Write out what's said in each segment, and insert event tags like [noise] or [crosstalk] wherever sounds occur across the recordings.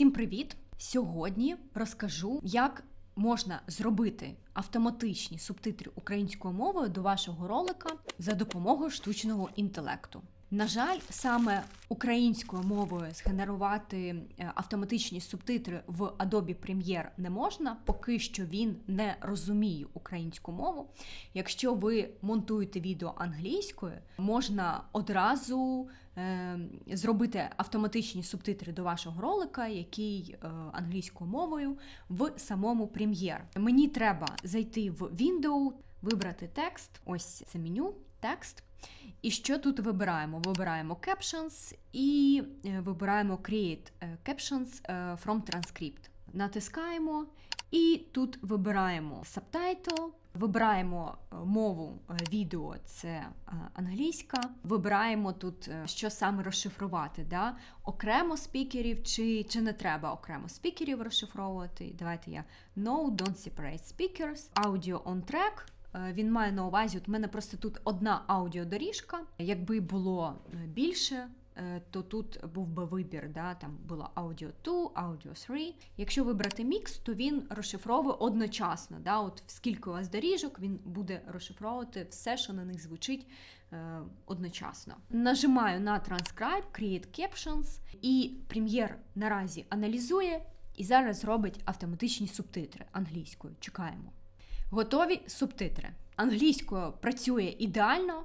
Всім привіт! Сьогодні розкажу, як можна зробити автоматичні субтитри українською мовою до вашого ролика за допомогою штучного інтелекту. На жаль, саме українською мовою згенерувати е, автоматичні субтитри в Adobe Premiere не можна, поки що він не розуміє українську мову. Якщо ви монтуєте відео англійською, можна одразу е, зробити автоматичні субтитри до вашого ролика, який е, англійською мовою в самому Premiere. Мені треба зайти в Window, вибрати текст. Ось це меню, текст. І що тут вибираємо? Вибираємо Captions і е, вибираємо Create е, Captions е, from Transcript. Натискаємо і тут вибираємо Subtitle, вибираємо мову відео, це англійська. Вибираємо тут, що саме розшифрувати. Да? Окремо спікерів, чи, чи не треба окремо спікерів розшифровувати. Давайте я No, don't separate speakers, Audio on track. Е, Він має на увазі, от в мене просто тут одна аудіодоріжка. Якби було е, більше, е, то тут був би вибір, да, там було Audio 2, Audio 3. Якщо вибрати мікс, то він розшифровує одночасно. Да, от скільки у вас доріжок, він буде розшифровувати все, що на них звучить одночасно. Нажимаю на Transcribe, Create Captions, і прем'єр наразі аналізує і зараз робить автоматичні субтитри англійською. Чекаємо. Готові субтитри. Англійською працює ідеально,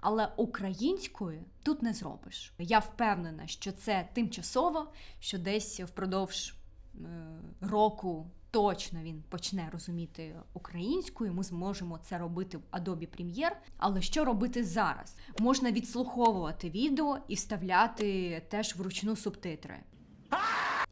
але українською тут не зробиш. Я впевнена, що це тимчасово, що десь впродовж е, року точно він почне розуміти українською. Ми зможемо це робити в Adobe Premiere. Але що робити зараз? Можна відслуховувати відео і вставляти теж вручну субтитри.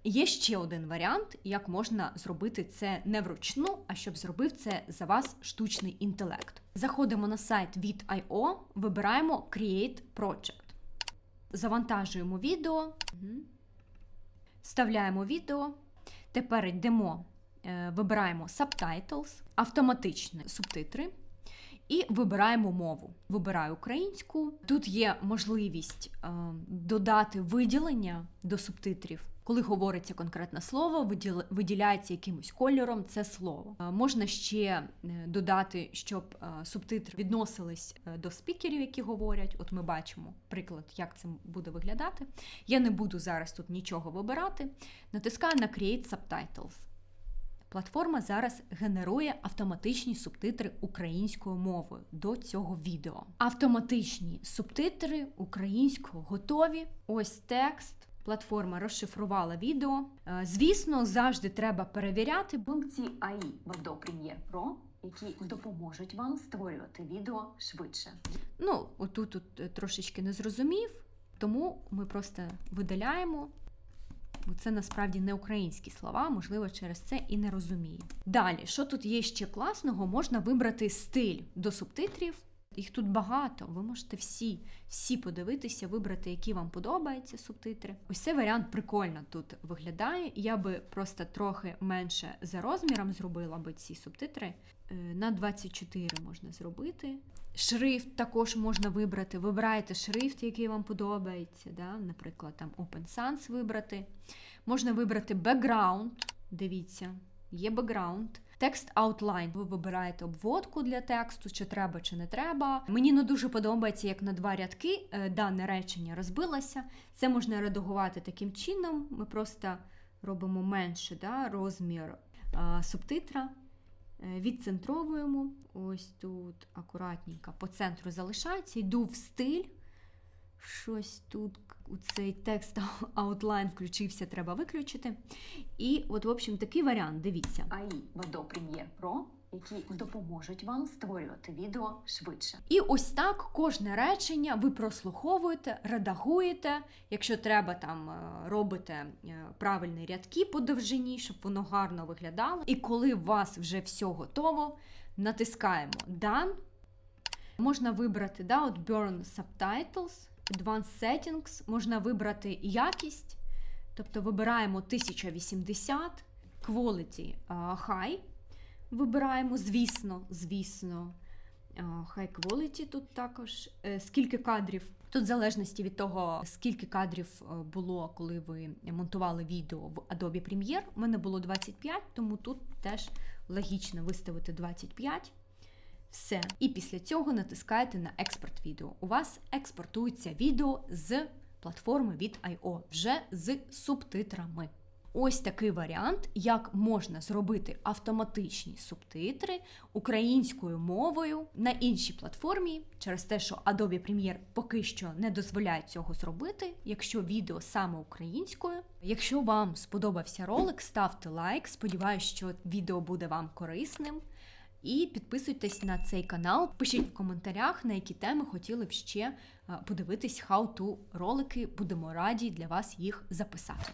Є ще один варіант, як можна зробити це не вручну, а щоб зробив це за вас штучний інтелект. Заходимо на сайт від.io, вибираємо Create Project. Завантажуємо відео, вставляємо відео. Тепер йдемо, е, вибираємо Subtitles, автоматичні субтитри. І вибираємо мову. Вибираю українську. Тут є можливість е, додати виділення до субтитрів. Коли говориться конкретне слово, виділ- виділяється якимось кольором це слово. Е, можна ще е, додати, щоб е, субтитри відносились до спікерів, які говорять. От ми бачимо приклад, як це буде виглядати. Я не буду зараз тут нічого вибирати. Натискаю на Create Subtitles. Платформа зараз генерує автоматичні субтитри українською мовою до цього відео. Автоматичні субтитри українською готові. Ось текст. Платформа розшифрувала відео. Е, Звісно, завжди треба перевіряти Функції AI в Adobe Pro, які допоможуть вам створювати відео швидше. Ну, отут тут е, трошечки не зрозумів, тому ми просто видаляємо. Бо це насправді не українські слова, можливо, через це і не розуміє. Далі, що тут є ще класного, можна вибрати стиль до субтитрів. Їх тут багато, ви можете всі, всі подивитися, вибрати, які вам подобаються субтитри. Ось цей варіант прикольно тут виглядає. Я би просто трохи менше за розміром зробила би ці субтитри. Е, На 24 можна зробити. Шрифт також можна вибрати. Вибираєте шрифт, який вам подобається. Да? Наприклад, там Open Sans вибрати. Можна вибрати бекграунд. Дивіться, є бекграунд. Текст outline. Ви вибираєте обводку для тексту, чи треба, чи не треба. Мені не дуже подобається, як на два рядки е, дане речення розбилося. Це можна редагувати таким чином. Ми просто робимо менше да, розмір а, субтитра. Е, Відцентровуємо. Ось тут акуратненько по центру залишається. Йду в стиль. Щось тут у цей текст [laughs] outline включився, треба виключити. І от, в общем, такий варіант. Дивіться. AI в Adobe Premiere Pro, які допоможуть вам створювати відео швидше. І ось так кожне речення ви прослуховуєте, редагуєте. Якщо треба, там е, робите е, правильні рядки по довжині, щоб воно гарно виглядало. І коли у вас вже все готово, натискаємо Done. Можна вибрати да, от Burn Subtitles, Advanced Settings, можна вибрати якість, тобто вибираємо 1080, Quality а, High. Вибираємо, звісно, звісно. А, High Quality тут також. Е, Скільки кадрів Тут, в залежності від того, скільки кадрів е, було, коли ви монтували відео в Adobe Premiere, у мене було 25, тому тут теж логічно виставити 25. Все. І після цього натискаєте на експорт відео. У вас експортується відео з платформи від IO, вже з субтитрами. Ось такий варіант, як можна зробити автоматичні субтитри українською мовою на іншій платформі, через те, що Adobe Premiere поки що не дозволяє цього зробити, якщо відео саме українською. Якщо вам сподобався ролик, ставте лайк. Сподіваюсь, що відео буде вам корисним. І підписуйтесь на цей канал, пишіть в коментарях, на які теми хотіли б ще е, подивитись how-to ролики. Будемо раді для вас їх записати.